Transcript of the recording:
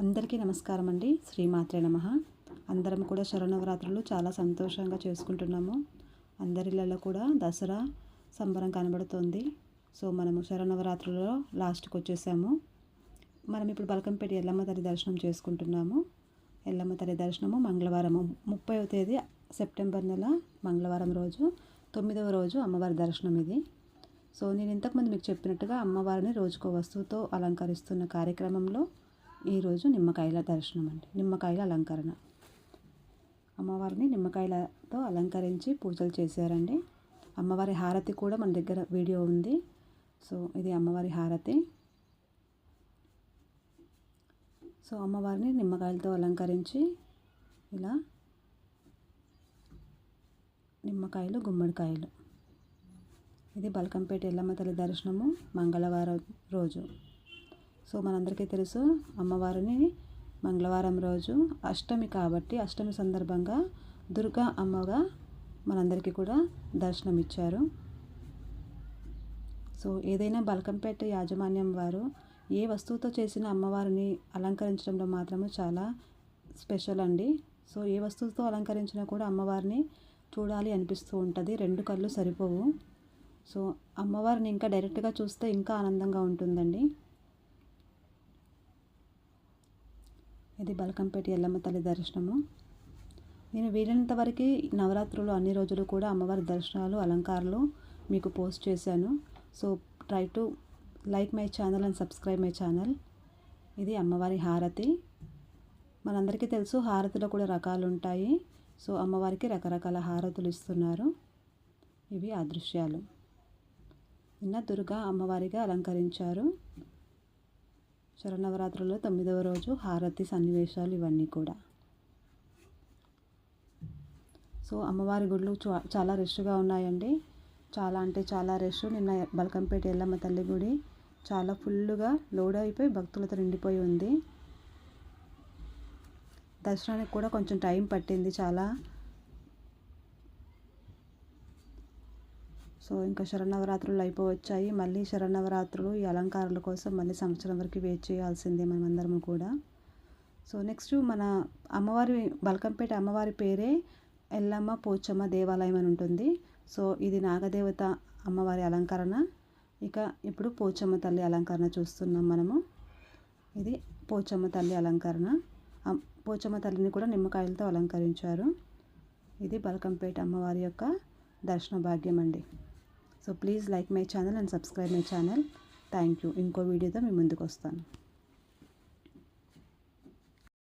అందరికీ నమస్కారం అండి శ్రీమాత్రే నమ. అందరం కూడా శరణవరాత్రులు చాలా సంతోషంగా చేసుకుంటున్నాము. అందరిలలో కూడా దసరా సంబరం కనబడుతోంది. సో మనము శరణవరాత్రులలో లాస్ట్కి వచ్చేసాము మనం ఇప్పుడు బలకంపేట ఎల్లమ్మ తల్లి దర్శనం చేసుకుంటున్నాము. ఎల్లమ్మ తల్లి దర్శనము మంగళవారము ముప్పైవ తేదీ సెప్టెంబర్ నెల మంగళవారం రోజు తొమ్మిదవ రోజు అమ్మవారి దర్శనం ఇది. సో నేను ఇంతకుముందు మీకు చెప్పినట్టుగా అమ్మవారిని రోజుకో వస్తువుతో అలంకరిస్తున్న కార్యక్రమంలో ఈరోజు నిమ్మకాయల దర్శనం అండి. నిమ్మకాయల అలంకరణ. అమ్మవారిని నిమ్మకాయలతో అలంకరించి పూజలు చేశారండి. అమ్మవారి హారతి కూడా మన దగ్గర వీడియో ఉంది. సో ఇది అమ్మవారి హారతి. సో అమ్మవారిని నిమ్మకాయలతో అలంకరించి ఇలా నిమ్మకాయలు గుమ్మడికాయలు. ఇది బల్కంపేట ఎల్లమ్మ తల్లి దర్శనము మంగళవారం రోజు. సో మనందరికీ తెలుసు అమ్మవారిని మంగళవారం రోజు అష్టమి కాబట్టి అష్టమి సందర్భంగా దుర్గా అమ్మగా మనందరికీ కూడా దర్శనం ఇచ్చారు సో ఏదైనా బలకంపేట యాజమాన్యం వారు ఏ వస్తువుతో చేసిన అమ్మవారిని అలంకరించడంలో మాత్రము చాలా స్పెషల్ అండి. సో ఏ వస్తువుతో అలంకరించినా కూడా అమ్మవారిని చూడాలి అనిపిస్తూ ఉంటుంది రెండు కళ్ళు సరిపోవు. సో అమ్మవారిని ఇంకా డైరెక్ట్గా చూస్తే ఇంకా ఆనందంగా ఉంటుందండి. ఇది బలకంపేట ఎల్లమ్మ తల్లి దర్శనము. నేను వీలైనంత వరకు నవరాత్రులు అన్ని రోజులు కూడా అమ్మవారి దర్శనాలు అలంకారాలు మీకు పోస్ట్ చేశాను. So try to like my channel and subscribe my channel ఇది అమ్మవారి హారతి. మనందరికీ తెలుసు హారతిలో కూడా రకాలు ఉంటాయి సో అమ్మవారికి రకరకాల హారతులు ఇస్తున్నారు. ఇవి అదృశ్యాలు. నిన్న దుర్గా అమ్మవారిగా అలంకరించారు. శరణవరాత్రుల్లో తొమ్మిదవ రోజు హారతి సన్నివేశాలు ఇవన్నీ కూడా. సో అమ్మవారి గుళ్ళు చాలా రష్గా ఉన్నాయండి. చాలా అంటే చాలా రష్. నిన్న బల్కంపేట ఎల్లమ్మ తల్లి గుడి చాలా ఫుల్గా లోడ్ అయిపోయి భక్తులతో నిండిపోయి ఉంది. దర్శనానికి కూడా కొంచెం టైం పట్టింది చాలా. సో ఇంకా శరణవరాత్రులు అయిపోవచ్చాయి. మళ్ళీ శరణవరాత్రులు ఈ అలంకారాల కోసం మళ్ళీ సంవత్సరం వరకు వెయిట్ చేయాల్సిందే మనమందరము కూడా. సో నెక్స్ట్ మన అమ్మవారి బల్కంపేట అమ్మవారి పేరే ఎల్లమ్మ పోచమ్మ దేవాలయం అని ఉంటుంది. సో ఇది నాగదేవత అమ్మవారి అలంకరణ. ఇక ఇప్పుడు పోచమ్మ తల్లి అలంకరణ చూస్తున్నాం మనము. ఇది పోచమ్మ తల్లి అలంకరణ. పోచమ్మ తల్లిని కూడా నిమ్మకాయలతో అలంకరించారు. ఇది బల్కంపేట అమ్మవారి యొక్క దర్శన భాగ్యం అండి. So please like my channel and subscribe my channel. Thank you. ఇంకో వీడియోతో మీ ముందుకు వస్తాను.